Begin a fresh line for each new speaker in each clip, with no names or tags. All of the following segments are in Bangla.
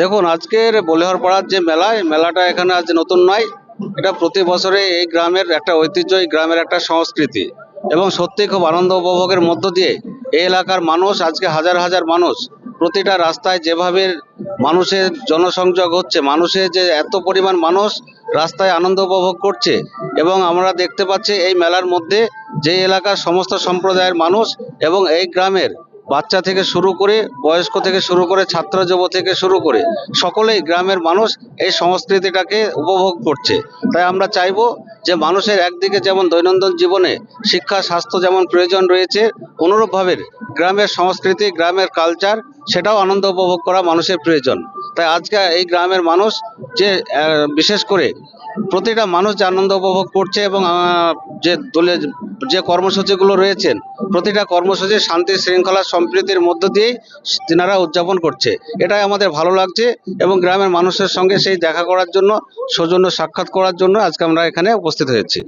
দেখুন, আজকের বলেহর পাড়ার যে মেলা, এই মেলাটা এখানে আজ নতুন নয়। এটা প্রতি বছরে এই গ্রামের একটা ঐতিহ্য এই গ্রামের একটা সংস্কৃতি। এবং সত্যি খুব আনন্দ উপভোগের মধ্য দিয়ে এই এলাকার মানুষ, আজকে হাজার হাজার মানুষ প্রতিটা রাস্তায় যেভাবে মানুষের জনসংযোগ হচ্ছে মানুষের যে এত পরিমাণ মানুষ রাস্তায় আনন্দ উপভোগ করছে এবং আমরা দেখতে পাচ্ছি এই মেলার মধ্যে যে এলাকার সমস্ত সম্প্রদায়ের মানুষ এবং এই গ্রামের বাচ্চা থেকে শুরু করে, বয়স্ক থেকে শুরু করে ছাত্র যুব থেকে শুরু করে, সকলেই গ্রামের মানুষ এই সংস্কৃতিটাকে উপভোগ করছে। তাই আমরা চাইব যে মানুষের একদিকে যেমন দৈনন্দিন জীবনে শিক্ষা, স্বাস্থ্য যেমন প্রয়োজন রয়েছে, অনুরূপভাবে গ্রামের সংস্কৃতি, গ্রামের কালচার সেটাও আনন্দ উপভোগ করা মানুষের প্রয়োজন। তাই আজকে এই গ্রামের মানুষ যে বিশেষ করে প্রতিটা মানুষ যে আনন্দ উপভোগ করছে এবং যে দলের যে কর্মসূচিগুলো রয়েছেন প্রতিটা কর্মসূচি শান্তি, শৃঙ্খলা, সম্প্রীতির মধ্য দিয়েই তিনারা উদযাপন করছে। এটাই আমাদের ভালো লাগছে এবং গ্রামের মানুষের সঙ্গে সেই দেখা করার জন্য, সৌজন্য সাক্ষাৎ করার জন্য আজকে আমরা এখানে উপস্থিত হয়েছি।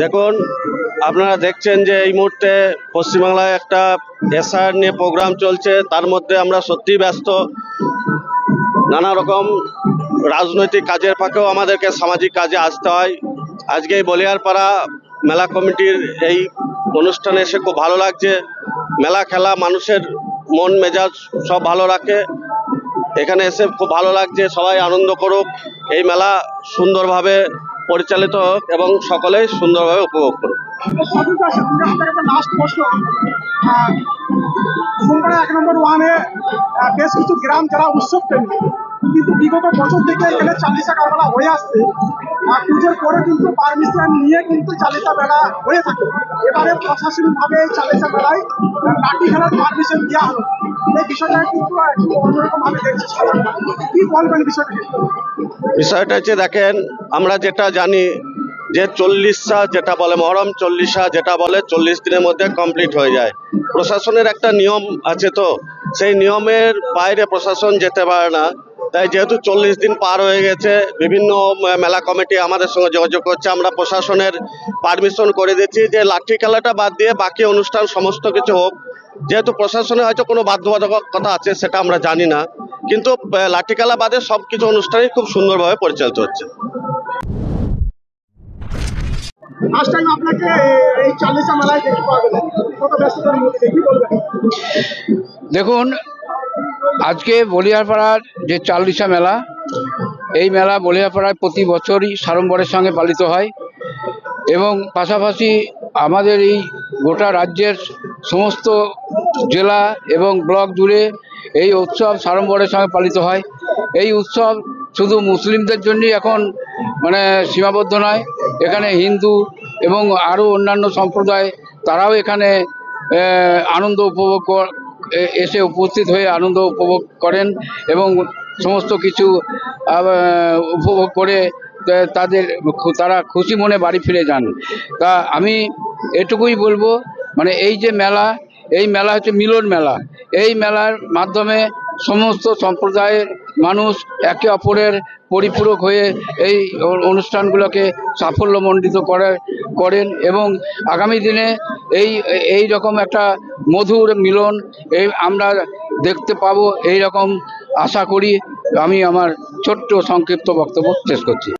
দেখুন, আপনারা দেখছেন যে এই মুহূর্তে পশ্চিমবাংলায় একটা এসআর নিয়ে প্রোগ্রাম চলছে। তার মধ্যে আমরা সত্যিই ব্যস্ত। নানা রকম রাজনৈতিক কাজের ফাঁকেও আমাদেরকে সামাজিক কাজে আসতে হয়। আজকে এই বলিয়ারপাড়া মেলা কমিটির এই অনুষ্ঠানে এসে খুব ভালো লাগছে। মেলা খেলা, মানুষের মন, মেজাজ সব ভালো রাখে। এখানে এসে খুব ভালো লাগছে, সবাই আনন্দ করুক। এই মেলা সুন্দরভাবে পরিচালিত হোক এবং সকলেই সুন্দরভাবে উপভোগ করুক।
এক নম্বর ওয়ানে বেশ কিছু গ্রাম যারা উৎসব কিন্তু বিগত বছর থেকে এখানে চালিশা কারবেলা হয়ে আসছে। আর পুজোর পরে কিন্তু পারমিশন নিয়ে কিন্তু চালিশা মেলা হয়ে থাকে। এবারে প্রশাসনিকভাবে এই চালিশা মেলায় লাঠি খেলার পারমিশন দেওয়া হলো। এই বিষয়টা কিন্তু একটু অন্যরকম ভাবে দেখছে কি বলবেন বিষয়টা?
বিষয়টা হচ্ছে দেখেন, আমরা যেটা জানি যে চল্লিশটা যেটা বলে মহরম, চল্লিশা যেটা বলে চল্লিশ দিনের মধ্যে কমপ্লিট হয়ে যায়। প্রশাসনের একটা নিয়ম আছে তো, সেই নিয়মের বাইরে প্রশাসন যেতে পারে না। তাই যেহেতু চল্লিশ দিন পার হয়ে গেছে বিভিন্ন মেলা কমিটি আমাদের সঙ্গে যোগাযোগ করছে। আমরা প্রশাসনের পারমিশন করে দিচ্ছি যে লাঠি খেলাটা বাদ দিয়ে বাকি অনুষ্ঠান সমস্ত কিছু হোক। যেহেতু প্রশাসনে হয়তো কোনো বাধ্যবাধকতা আছে সেটা আমরা জানি না। কিন্তু লাঠি খেলা বাদে সব কিছু অনুষ্ঠানই খুব সুন্দরভাবে পরিচালিত হচ্ছে।
দেখুন আজকে বলিয়ারপাড়ার যে চাল্লিশা মেলা, এই মেলা বলিয়ারপাড়ায় প্রতি বছরই সাড়ম্বরের সঙ্গে পালিত হয় এবং পাশাপাশি আমাদের এই গোটা রাজ্যের সমস্ত জেলা এবং ব্লক জুড়ে এই উৎসব সাড়ম্বরের সঙ্গে পালিত হয়। এই উৎসব শুধু মুসলিমদের জন্যই এখন মানে সীমাবদ্ধ নয়, এখানে হিন্দু এবং আরও অন্যান্য সম্প্রদায়, তারাও এখানে আনন্দ উপভোগ এসে উপস্থিত হয়ে আনন্দ উপভোগ করেন এবং সমস্ত কিছু উপভোগ করে তাদের তারা খুশি মনে বাড়ি ফিরে যান। তা আমি এটুকুই বলব মানে এই যে মেলা, এই মেলা হচ্ছে মিলন মেলা। এই মেলার মাধ্যমে সমস্ত সম্প্রদায়ের মানুষ একে অপরের পরিপূরক হয়ে এই অনুষ্ঠানগুলোকে সাফল্যমণ্ডিত করে করেন এবং আগামী দিনে এই এই রকম একটা মধুর মিলন এই আমরা দেখতে পাবো, এই রকম আশা করি। আমি আমার ছোট্ট সংক্ষিপ্ত বক্তব্য শেষ করছি।